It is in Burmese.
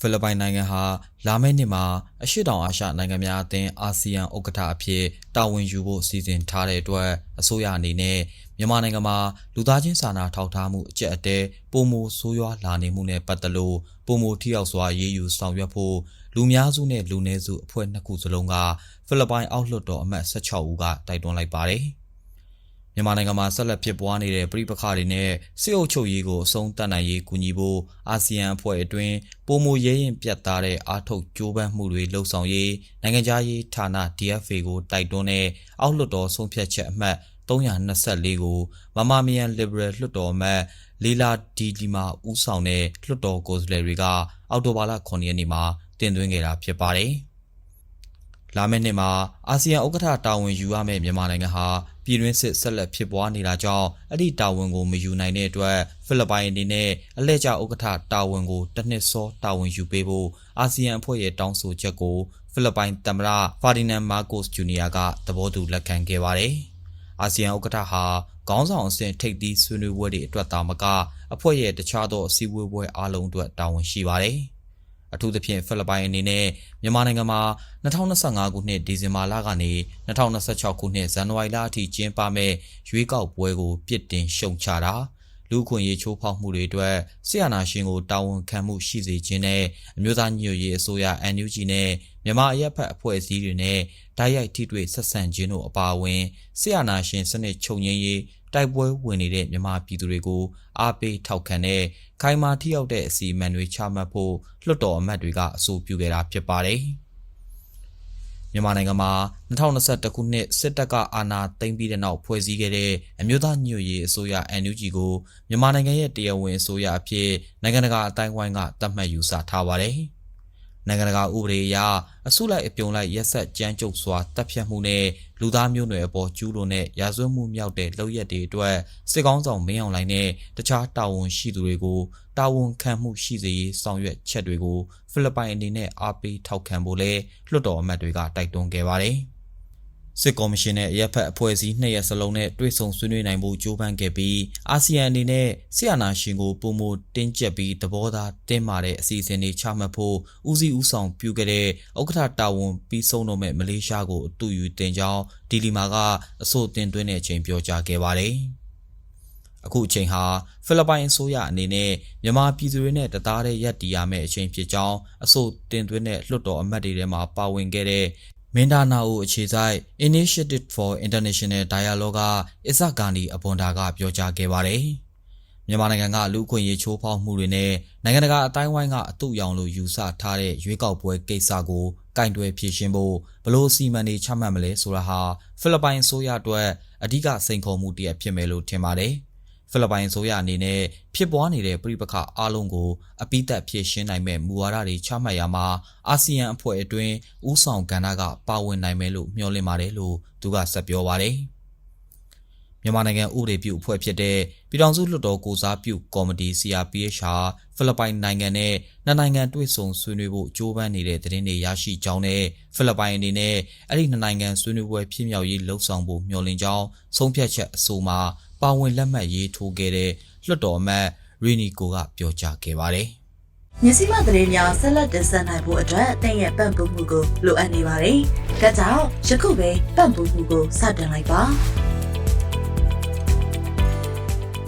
ဖိလစ်ပိုင်နိုင်ငံဟာလာမယ့်နှစ်မှာအရှေ့တောင်အာရှနိုင်ငံများအသင်းအာဆီယံဥက္ကဋ္ဌအဖြစ်တာဝန်ယူဖို့စီစဉ်ထားတဲ့အတွက်အစိုးရအနေနဲ့မြန်မာနိုင်ငံမှာလူသားချင်းစာနာထောက်ထားမှုအကျက်အတဲပုံမဆိုးရွားလာနေမှုနဲ့ပတ်သက်လို့ပုံမထိရောက်စွာရေးယူဆောင်ရွက်ဖို့လူများစုနဲ့လူနည်းစုအဖွဲ့နှစ်ခုစလုံးကဖိလစ်ပိုင်အောက်လွှတ်တော်အမတ်16ဦးကတိုက်တွန်းလိုက်ပါတယ်။ မြန်မာနိုင်ငံမှာဆက်လက်ဖြစ်ပွားနေတဲ့ပြည်ပခါတွေနဲ့စစ်အုပ်ချုပ်ရေးကိုအဆုံးတတ်နိုင်ရေးကူညီဖို့အာဆီယံအဖွဲ့အတွင်းပုံမရဲရင်ပြတ်သားတဲ့အာထုတ်ကြိုးပမ်းမှုတွေလှုံ့ဆော်ရေးနိုင်ငံခြားရေးဌာန DFA ကိုတိုက်တွန်းတဲ့အောက်လွှတ်တော်ဆုံးဖြတ်ချက်အမှတ်324ကိုမမမီယန် Liberal လွှတ်တော်အမတ်လီလာဒီလီမာဦးဆောင်တဲ့လွှတ်တော်ကိုယ်စားလှယ်တွေကအောက်တိုဘာလ9ရက်နေ့မှာတင်သွင်းခဲ့တာဖြစ်ပါတယ်။ လာမယ့်နှစ်မှာအာဆီယံဥက္ကဋ္ဌတာဝန်ယူရမယ့်မြန်မာနိုင်ငံဟာပြည်တွင်းစစ်ဆက်လက်ဖြစ်ပွားနေတာကြောင့်အဲ့ဒီတာဝန်ကိုမယူနိုင်တဲ့အတွက်ဖိလစ်ပိုင်အနေနဲ့အလှည့်ကျဥက္ကဋ္ဌတာဝန်ကိုတစ်နှစ်စောတာဝန်ယူပေးဖို့အာဆီယံအဖွဲ့ရဲ့တောင်းဆိုချက်ကိုဖိလစ်ပိုင်သမ္မတဖာဒီနန်မာကိုစ်ဂျူနီယာကသဘောတူလက်ခံခဲ့ပါတယ်။အာဆီယံဥက္ကဋ္ဌဟာခေါင်းဆောင်အဆင့်ထိပ်သီးဆွေးနွေးပွဲတွေအတွက်သာမကအဖွဲ့ရဲ့တခြားသောအစည်းအဝေးပွဲအားလုံးအတွက်တာဝန်ရှိပါတယ်။ အထူးသဖြင့်ဖိလစ်ပိုင်အနေနဲ့မြန်မာနိုင်ငံမှာ2025ခုနှစ်ဒီဇင်ဘာလကနေ2026ခုနှစ်ဇန်နဝါရီလအထိကျင်းပမဲ့ရွေးကောက်ပွဲကိုပြစ်တင်ရှုံချတာလူခွင့်ရေးချိုးဖောက်မှုတွေအတွက်ဆီယနာရှင်ကိုတာဝန်ခံမှုရှိစေခြင်းနဲ့အမျိုးသားညွတ်ရေးအစိုးရ NUG နဲ့မြန်မာအရက်ဖက်အဖွဲ့အစည်းတွေနဲ့ဓာတ်ရိုက်ထိတွေ့ဆက်ဆံခြင်းတို့အပါအဝင်ဆီယနာရှင်စနစ်ချုပ်ငြိမ်းရေး တိုက်ပွဲဝင်နေတဲ့မြန်မာပြည်သူတွေကိုအားပေးထောက်ခံတဲ့ခိုင်မာထိရောက်တဲ့အစီအမံတွေချမှတ်ဖို့လွှတ်တော်အမတ်တွေကအဆိုပြုခဲ့တာဖြစ်ပါတယ်။မြန်မာနိုင်ငံမှာ2021ခုနှစ်စစ်တပ်ကအာဏာသိမ်းပြီးတဲ့နောက်ဖွဲ့စည်းခဲ့တဲ့အမျိုးသားညွတ်ရေးအစိုးရ NUG ကိုမြန်မာနိုင်ငံရဲ့တရားဝင်အစိုးရအဖြစ်နိုင်ငံတကာအတိုင်းအဝိုင်းကသတ်မှတ်ယူဆထားပါတယ်။ နိုင်ငံတကာဥပဒေအရအစုလိုက်အပြုံလိုက်ရက်ဆက်ကြမ်းကြုတ်စွာတပ်ဖြတ်မှုနဲ့လူသားမျိုးနွယ်အပေါ်ကျူးလွန်တဲ့ရာဇဝတ်မှုမြောက်တဲ့လုပ်ရက်တွေအတွက်စစ်ကောင်းဆောင်မင်းအောင်လှိုင်နဲ့တခြားတာဝန်ရှိသူတွေကိုတာဝန်ခံမှုရှိစေရေးဆောင်ရွက်ချက်တွေကိုဖိလစ်ပိုင်အနေနဲ့အားပေးထောက်ခံဖို့လဲလွှတ်တော်အမတ်တွေကတိုက်တွန်းခဲ့ပါတယ်။ စစ်ကော်မရှင်နဲ့ရပ်ဖက်အဖွဲ့အစည်းနှစ်ရက်စလုံးနဲ့တွေ့ဆုံဆွေးနွေးနိုင်ဖို့ကြိုးပမ်းခဲ့ပြီးအာဆီယံအနေနဲ့ဆီယနာရှင်ကိုပုံမတင်းကျပ်ပြီးသဘောထားတင်းမာတဲ့အစီအစဉ်တွေချမှတ်ဖို့ဦးစီးဦးဆောင်ပြုခဲ့တဲ့ဥက္ကဋ္ဌတာဝန်ပြီးဆုံးတော့မဲ့မလေးရှားကိုအတူယူတင်ကြောင်းဒီလီမာကအဆိုတင်သွင်းတဲ့အချိန်ပြောကြားခဲ့ပါတယ်။အခုအချိန်ဟာဖိလစ်ပိုင်အစိုးရအနေနဲ့မြန်မာပြည်သူတွေနဲ့တသားတည်းရပ်တည်ရမယ့်အချိန်ဖြစ်ကြောင်းအဆိုတင်သွင်းတဲ့လွှတ်တော်အမတ်တွေထဲမှာပါဝင်ခဲ့တဲ့မ င်ဒါနာအိုအခြေစိုက် Initiative for International Dialogue ကအစ္စဂါနီအပွန်ဒါကပြောကြားခဲ့ပါတယ်။မြန်မာနိုင်ငံကလူ့အခွင့်အရေးချိုးဖောက်မှုတွေနဲ့နိုင်ငံတကာအတိုင်းဝိုင်းကအတုရောင်လို့ယူဆထားတဲ့ရွေးကောက်ပွဲကိစ္စကိုကင်တွယ်ဖြေရှင်းဖို့ဘလို့စီမံနေချမှတ်မလဲဆိုတာဟာဖိလစ်ပိုင်အစိုးရအတွက်အဓိကစိန်ခေါ်မှုတစ်ရပ်ဖြစ်မယ်လို့ထင်ပါတယ်။ ဖိလစ်ပိုင်ဆိုရအနေနဲ့ဖြစ်ပွားနေတဲ့ပြည်ပခအလုံးကိုအပိသက်ဖြည့်ရှင်းနိုင်မဲ့မူဝါဒတွေချမှတ်ရမှာအာဆီယံအဖွဲ့အတွင်းဥဆောင်ကဏ္ဍကပါဝင်နိုင်မယ်လို့မျှော်လင့်ပါတယ်လို့သူကဆက်ပြောပါတယ်မြန်မာနိုင်ငံဥပဒေပြုအဖွဲ့ဖြစ်တဲ့ပြည်ထောင်စုလွှတ်တော်ကိုစားပြုကော်မတီ CRPH ဟာဖိလစ်ပိုင်နိုင်ငံနဲ့နှစ်နိုင်ငံတွေ့ဆုံဆွေးနွေးဖို့ကြိုးပမ်းနေတဲ့သတင်းတွေရရှိကြောင်းနဲ့ဖိလစ်ပိုင်အနေနဲ့အဲ့ဒီနှစ်နိုင်ငံဆွေးနွေးပွဲဖြစ်မြောက်ရေးလှုံ့ဆော်ဖို့မျှော်လင့်ကြောင်းဆုံးဖြတ်ချက်အဆိုမှာ ပါဝင်လက်မှတ်ရေးထိုးခဲ့တဲ့လွှတ်တော်အမတ်ရီနီကိုကပြောကြားခဲ့ပါတယ်။မြစီမသတင်းများဆက်လက်တင်ဆက်နိုင်ဖို့အတွက်အသင်ရဲ့ပံ့ပိုးမှုကိုလိုအပ်နေပါတယ်။ဒါကြောင့်ယခုပဲပံ့ပိုးမှုကိုစတင်လိုက်ပါ။